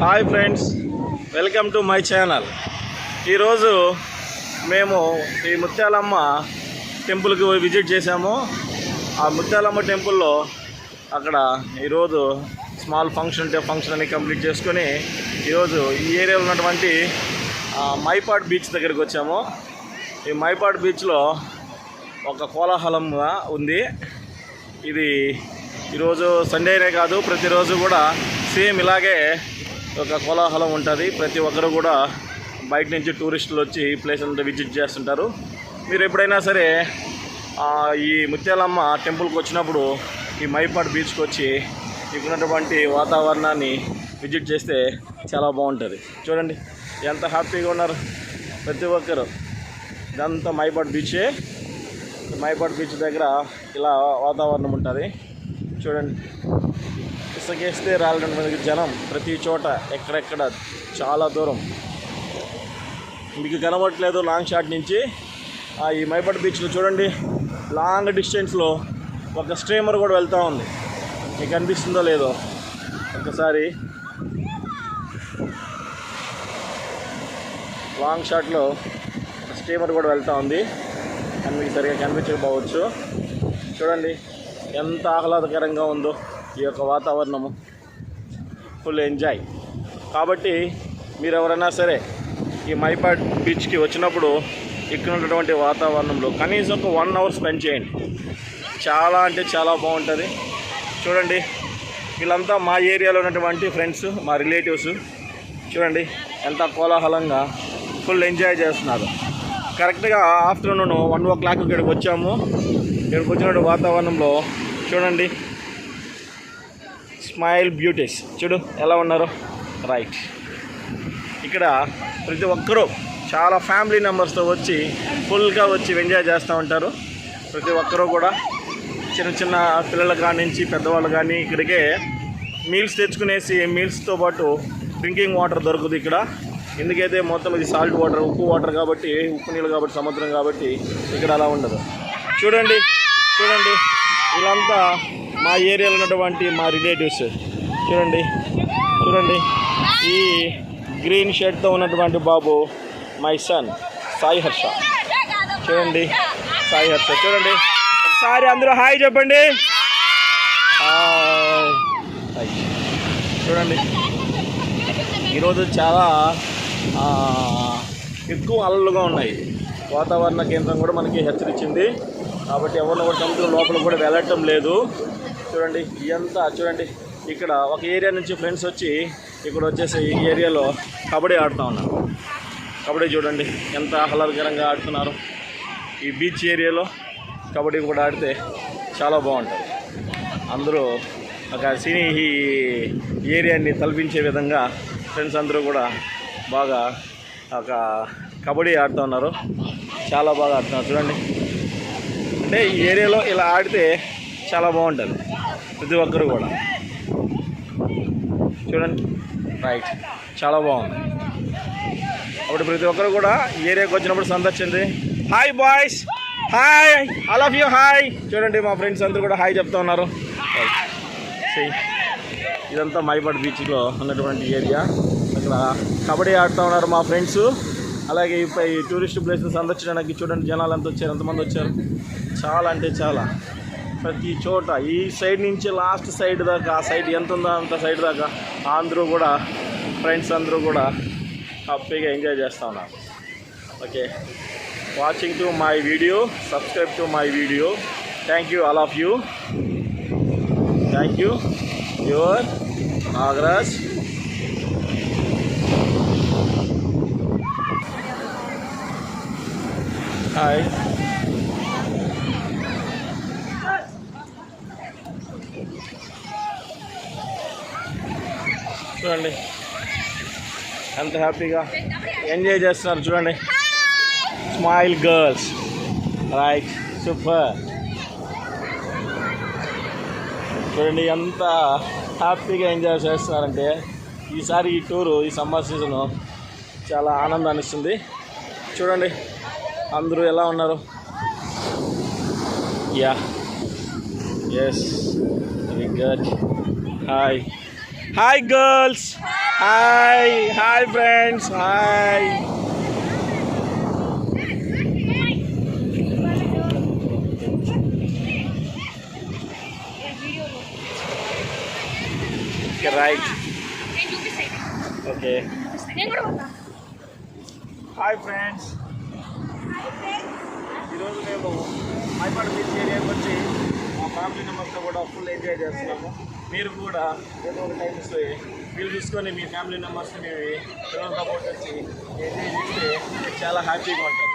Hi friends welcome to my channel. ఈరోజు మేము ఈ ముత్యాలమ్మ టెంపుల్కి విజిట్ చేశాము. ఆ ముత్యాలమ్మ టెంపుల్లో అక్కడ ఈరోజు స్మాల్ ఫంక్షన్ ఉంటే ఫంక్షన్ అని కంప్లీట్ చేసుకొని ఈరోజు ఈ ఏరియాలో ఉన్నటువంటి మైపాడ్ బీచ్ దగ్గరికి వచ్చాము. ఈ మైపాడ్ బీచ్లో ఒక కోలాహలంగా ఉంది. ఇది ఈరోజు సండేనే కాదు ప్రతిరోజు కూడా సేమ్ ఇలాగే ఒక కోలాహలం ఉంటుంది. ప్రతి ఒక్కరు కూడా బయట నుంచి టూరిస్టులు వచ్చి ఈ ప్లేస్ అంతా విజిట్ చేస్తుంటారు. మీరు ఎప్పుడైనా సరే ఈ ముత్యాలమ్మ టెంపుల్కి వచ్చినప్పుడు ఈ మైపాడు బీచ్కి వచ్చి ఇక్కడ వాతావరణాన్ని విజిట్ చేస్తే చాలా బాగుంటుంది. చూడండి ఎంత హ్యాపీగా ఉన్నారు ప్రతి ఒక్కరు. ఇదంతా మైపాడు బీచే మైపాడు బీచ్ దగ్గర ఇలా వాతావరణం ఉంటుంది. చూడండి. ఇసుకేస్తే రాలినటువంటి జనం ప్రతి చోట ఎక్కడెక్కడ చాలా దూరం. మీకు కనబడట్లేదు లాంగ్ షాట్ నుంచి. ఆ ఈ మైపట్ బీచ్లో చూడండి. లాంగ్ డిస్టెన్స్లో ఒక స్ట్రీమర్ కూడా వెళ్తూ ఉంది. మీకు అనిపిస్తుందో లేదో ఒకసారి. లాంగ్ షాట్లో స్టీమర్ కూడా వెళ్తూ ఉంది. అని మీకు సరిగా కనిపించకపోవచ్చు. చూడండి ఎంత ఆహ్లాదకరంగా ఉందో. ఈ యొక్క వాతావరణము ఫుల్ ఎంజాయ్ కాబట్టి మీరు ఎవరైనా సరే ఈ మైపాడ్ బీచ్కి వచ్చినప్పుడు ఇక్కడ ఉన్నటువంటి వాతావరణంలో కనీసం ఒక వన్ అవర్ స్పెండ్ చేయండి. చాలా అంటే చాలా బాగుంటుంది. చూడండి వీళ్ళంతా మా ఏరియాలో ఉన్నటువంటి ఫ్రెండ్స్ మా రిలేటివ్స్ చూడండి ఎంత కోలాహలంగా ఫుల్ ఎంజాయ్ చేస్తున్నారు. కరెక్ట్గా ఆఫ్టర్నూన్ వన్ ఓ క్లాక్ ఇక్కడికి వచ్చాము. ఇక్కడికి వచ్చినటువంటి వాతావరణంలో చూడండి స్మైల్ బ్యూటీస్. చూడు ఎలా ఉన్నారు. రైట్. ఇక్కడ ప్రతి ఒక్కరూ చాలా ఫ్యామిలీ మెంబర్స్తో వచ్చి ఫుల్గా వచ్చి ఎంజాయ్ చేస్తూ ఉంటారు. ప్రతి ఒక్కరూ కూడా చిన్న చిన్న పిల్లలు కాడి నుంచి పెద్దవాళ్ళు కానీ ఇక్కడికే మీల్స్ తెచ్చుకునేసి మీల్స్తో పాటు డ్రింకింగ్ వాటర్ దొరుకుతుంది ఇక్కడ. ఎందుకైతే మొత్తం ఇది సాల్ట్ వాటర్ ఉప్పు వాటర్ కాబట్టి ఉప్పు నీళ్ళు కాబట్టి సముద్రం కాబట్టి ఇక్కడ అలా ఉండదు. చూడండి చూడండి. వీళ్ళంతా మా ఏరియాలో ఉన్నటువంటి మా రిలేటివ్స్ చూడండి చూడండి. ఈ గ్రీన్ షర్ట్తో ఉన్నటువంటి బాబు మై సన్ సాయి హర్ష. చూడండి సాయి హర్ష. చూడండి. ఒకసారి అందరూ హాయ్ చెప్పండి. చూడండి. ఈరోజు చాలా ఎక్కువ అలలుగా ఉన్నాయి. వాతావరణ కేంద్రం కూడా మనకి హెచ్చరించింది కాబట్టి ఎవరిని కూడా సముద్రం లోపల కూడా వెళ్ళటం లేదు. చూడండి ఇదంతా చూడండి. ఇక్కడ ఒక ఏరియా నుంచి ఫ్రెండ్స్ వచ్చి ఇక్కడ వచ్చేసి ఈ ఏరియాలో కబడ్డీ ఆడుతూ ఉన్నారు. కబడ్డీ చూడండి ఎంత ఆహ్లాదకరంగా ఆడుతున్నారు. ఈ బీచ్ ఏరియాలో కబడ్డీ కూడా ఆడితే చాలా బాగుంటుంది. అందరూ ఒక సినీ ఈ ఏరియాని తలపించే విధంగా ఫ్రెండ్స్ అందరూ కూడా బాగా ఒక కబడ్డీ ఆడుతూ ఉన్నారు. చాలా బాగా ఆడుతున్నారు. చూడండి. అంటే ఈ ఏరియాలో ఇలా ఆడితే చాలా బాగుంటుంది ప్రతి ఒక్కరు కూడా. చూడండి. రైట్ చాలా బాగుంది. అప్పుడు ప్రతి ఒక్కరు కూడా ఏరియాకి వచ్చినప్పుడు సందర్శింది. Hi boys hi I love you hi చూడండి మా ఫ్రెండ్స్ అందరూ కూడా హాయ్ చెప్తా ఉన్నారు. ఇదంతా మైపాడ్ బీచ్లో ఉన్నటువంటి ఏరియా అక్కడ కబడ్డీ ఆడుతూ ఉన్నారు మా ఫ్రెండ్స్ అలాగే ఇప్పుడు ఈ టూరిస్ట్ ప్లేస్ని సందర్శించడానికి చూడండి జనాలు ఎంత వచ్చారు ఎంతమంది వచ్చారు. చాలా అంటే చాలా. ప్రతి చోట ఈ సైడ్ నుంచి లాస్ట్ సైడ్ దాకా ఆ సైడ్ ఎంత ఉందో అంత సైడ్ దాకా అందరూ కూడా ఫ్రెండ్స్ అందరూ కూడా హ్యాపీగా ఎంజాయ్ చేస్తూ ఉన్నారు. Okay. Watching to my video subscribe to my video thank you all of you thank you your Nagaraj hi చూడండి. ఎంత హ్యాపీగా ఎంజాయ్ చేస్తున్నారు చూడండి. Smile girls. Right super. చూడండి ఎంత హ్యాపీగా ఎంజాయ్ చేస్తున్నారంటే ఈసారి ఈ టూరు ఈ సమ్మర్ సీజన్ చాలా ఆనందాన్ని ఇస్తుంది. చూడండి అందరూ ఎలా ఉన్నారు? Yeah. Yes good hi hi girls hi hi friends hi right okay hi friends ఈరోజు మేము మైపాడు బీచ్ ఏరియాకి వచ్చి మా ఫ్యామిలీ మెంబర్స్తో కూడా ఫుల్ ఎంజాయ్ చేస్తున్నాము. మీరు కూడా ఏదో ఒక టైం ఇస్తే వీళ్ళు చూసుకొని మీ ఫ్యామిలీ మెంబర్స్ని పిల్లలు సపోర్ట్ వచ్చి ఎంజాయ్ చేస్తే చాలా హ్యాపీగా ఉంటుంది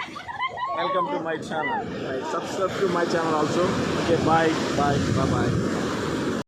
welcome to my channel subscribe to my channel also okay bye bye bye